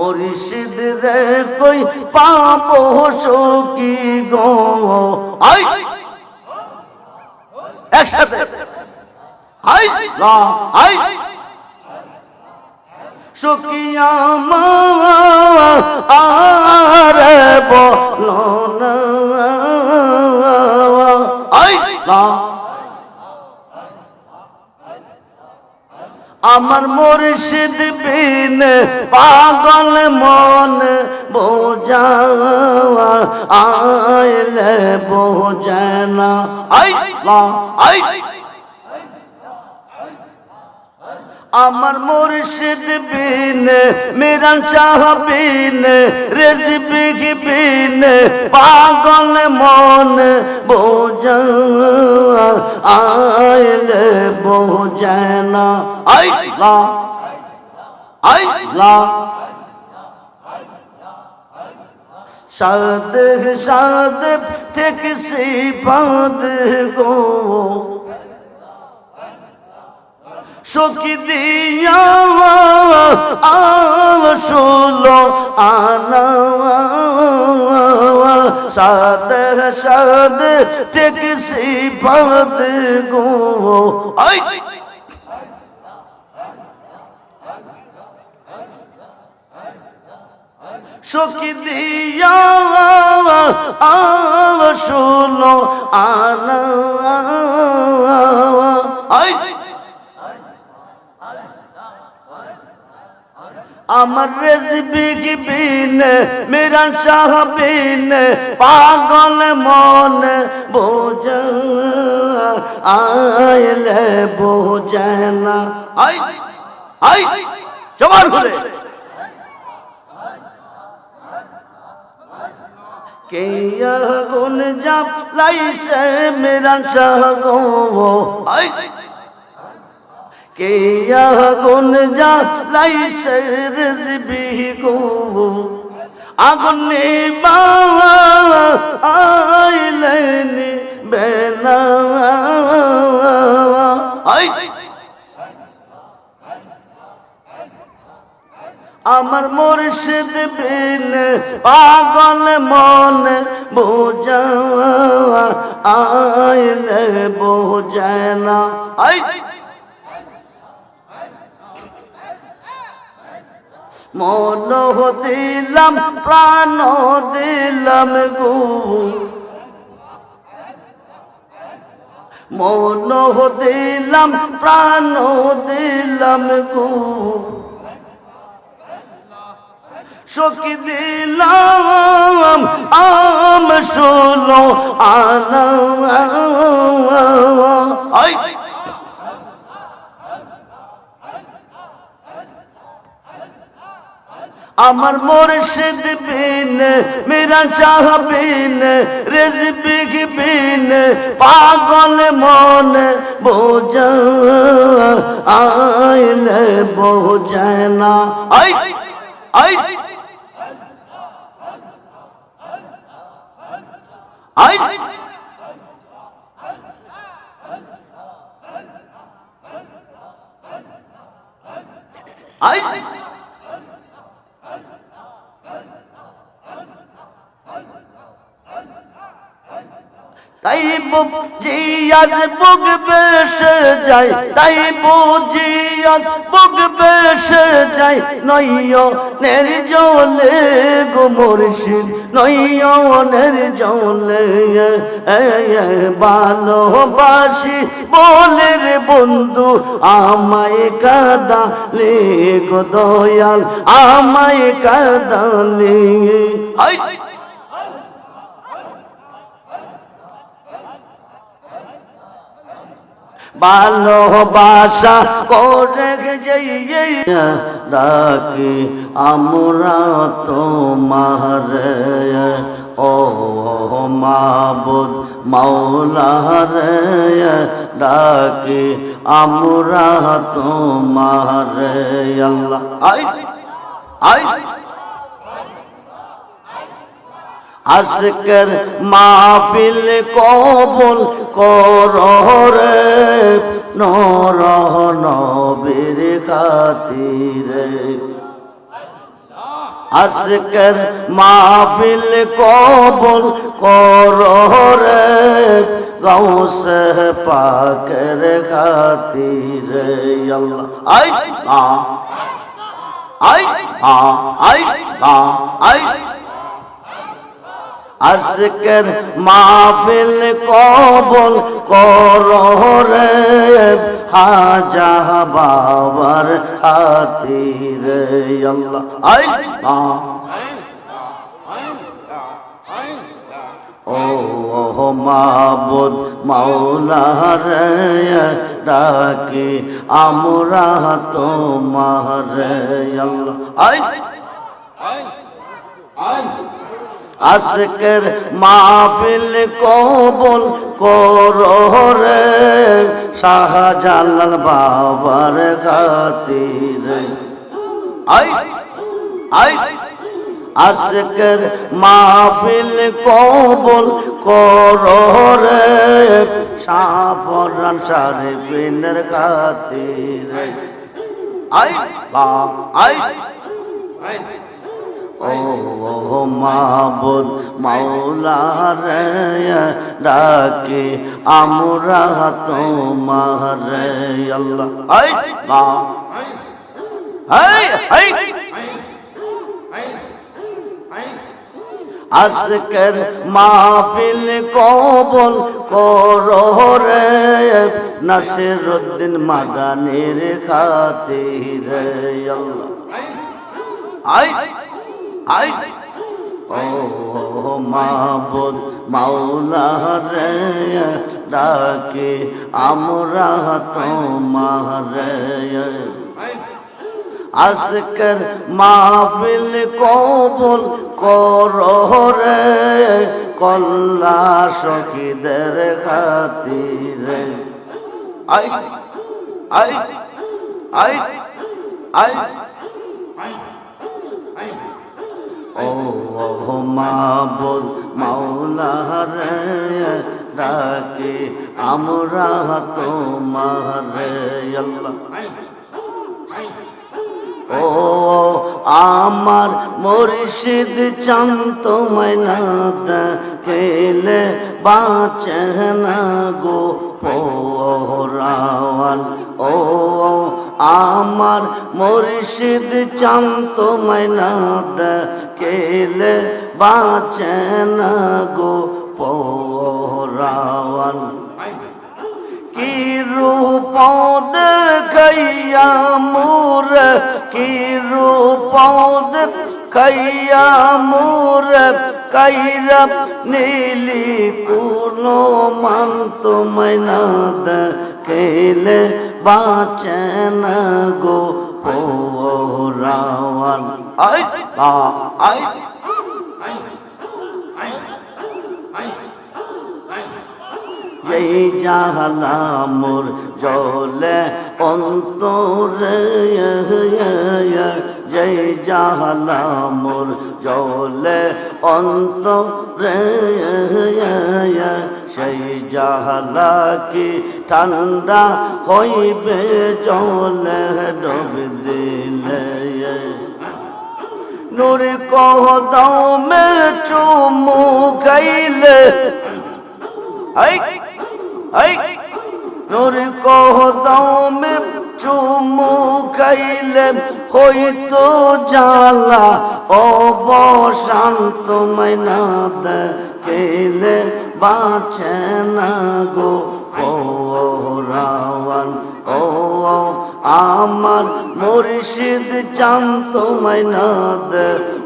মুর্শিদ রে কই পাবো সকি গো? আই! একসাথে। আই! লা! আই! সকিয়া মা আরে বলো না। আই! লা! আমার মুর্শিদ বিন পাগল মন বোঝা আইলে বোঝানা আই আই। আমার মুর্শিদ বিন, মিরান চাহ বিন রেজবিগ বিন পাগল মন বোঝা আইলে বোঝানা আই লা আই লা সাদ সাদ থেকে সিপাদ গো। সখী দিয়া আসলো আনা। সাদ সাদ থেকে সিপাদ গো। আই। সখী দিয়া আসলো আনা। আমার রেজবিক বিন মেরা চাহ বিন পাগল মন বোঝ, আইলে বোঝনা আই আই জবার ঘুরে কে গুন জাপ লাইছে মেরা চাহ গো আই কে আগুন যা লাইছে রেজবি গো আগুন আইলেন বেনা আই। আমার মুর্শিদ বিন পাগল মন বোঝা, আইলে বোঝানা আই। মন দিলাম প্রাণ দিলাম গো। মন দিলাম প্রাণ দিলাম গো। সখী দিলাম, আম শুলো আনা আই আমার মোরশেদ বিন, মেরা চাহ বিন রেজবিক বিন, পাগল মন, বোঝা আইলে বোঝানা না। আই আই। বুঝি আজ বুক বেশ যাই তাই বুঝি আজ বুক বেশ যাই নইয় নের জলে গো মুর্শিদ নইয় নের জলে ভালোবাসি। বলে রে বন্ধু, আমায় কাদালে গো দয়াল, আমায় কাদালে আই ভালোবাসা করে ডাকি আমরা তোমার ও মাবুদ মাওলার ডাকি আমরা তোমার আল্লাহ। আই আই আজকের মাহফিল কবুল কর রে। নর নবীর খাতিরে। আজকের মাহফিল কবুল করো রে। গৌসে পাকের খাতিরে। আল্লাহ আই আ আই আ আই আ আই আজকের মাহফিল কবল করো রে হাজা বাবার খাতিরে, আল্লাহ। আই আ ও মাবুদ মাওলা রে, ডাকি আমরা তোমার আল্লাহ। আই আজকের মাহফিল কবুল করো রে। শাহজালাল বাবার খাতিরে। আই আই, আজকের মাহফিল কবুল করো রে। সাফরান শরীফিনের খাতিরে। আই বা আই আই। ও মাবুদ মাওলা রে ডাকে, আমরা তোমার, আল্লাহ। হাই আজকের মাহফিল কবল করো রে, নাসিরুদ্দিন মাদানির খাতিরে, আল্লাহ। আই আই ও মাবুদ, মাওলা রে, ডাকে আমরা তোমার। আজকের মাহফিল কবুল করো রে, কল্লা সখীদের খাতিরে। আই আই আই আই ও মাবুদ মাওলা ডাকে আমরা তোমার ও আমার মুর্শিদ চান্ত ময়নাদ কেলে বাঁচে না গো পোরাওয়াল ও আমার মুর্শিদ চান্ত ময়নাদ কেলে বাঁচে না গো পোরাওয়াল কি রূপ দেখাইয়া মোর, কি রূপ দেখাইয়া মোর, কাইরা নীলি কোনো মান তোমায় না কেলে বাঁচেন গো পোরাওয়ান। I I. যেই জাহালা মোর জলে অন্তরে যেই জাহালা মোর জলে অন্তরে সেই জাহালা কি ঠান্ডা হইবে জলে ডব দিলে? নূর কহ দাও মে চুমু আই নূর কহ দাও মে চুমু খাইলে হইতো জালা অবশান্ত ময়না কেলে বাঁচে না গো পোরাওয়ান। ও আমার মুর্শিদ চান্ত ময়নাদ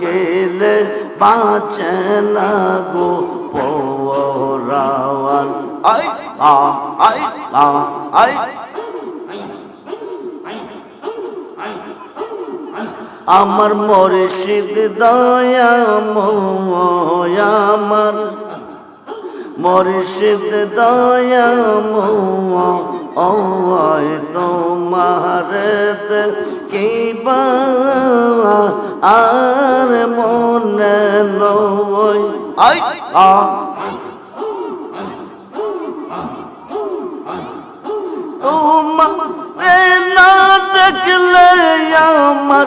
কেলে বাঁচে না গো পোরাওয়ান। আই, আ আই আ, আই আমার মুর্শিদ দয়া আমার। মুর্শিদ দয়া ওয় তোমার কি আর মনে আ। তোমার না দেখলে আমার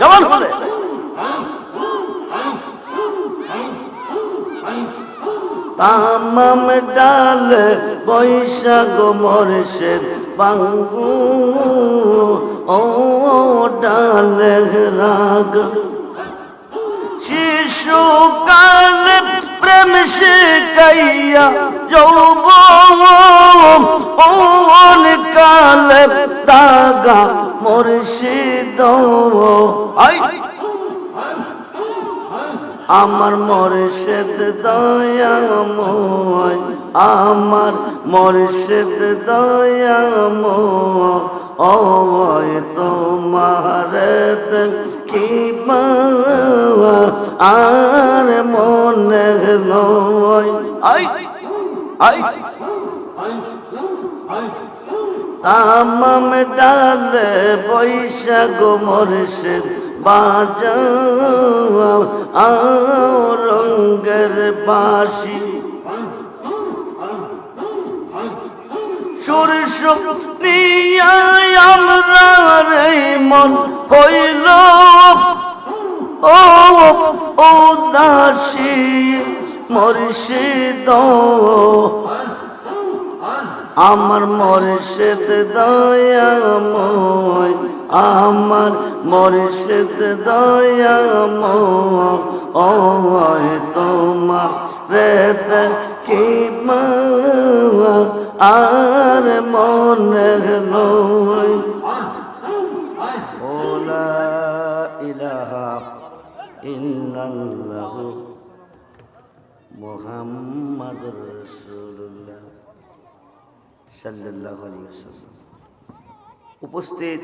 জবান বলে তামাম ডাল, বৈশাখ মর্ষেদ বাঙ্গু, ও ডাল রাগ। শিশুকাল প্রেম শিখাইয়া যৌব ওন কাল দাগা মুর্শিদ আমার মর্ষেদ দয়াময় আমার মর্ষেদ দয়াময় ও তোমার কি আর মনে নয় তামাম ডালে বৈশাখ মর্ষেদ বাজাও রঙ্গের বাসি নিয়া আমরা রে মন হইল। ও ও দাসী মর্ষিদ আমার মর্ষেদ দয়াময়, আমার মর্ষেদ দয়াময়, ও তোমার রেত কি আর মনে নয়। ওলা মুহাম্মাদুর রাসূলুল্লাহ। আলাইহি ওয়াসাল্লাম। উপস্থিত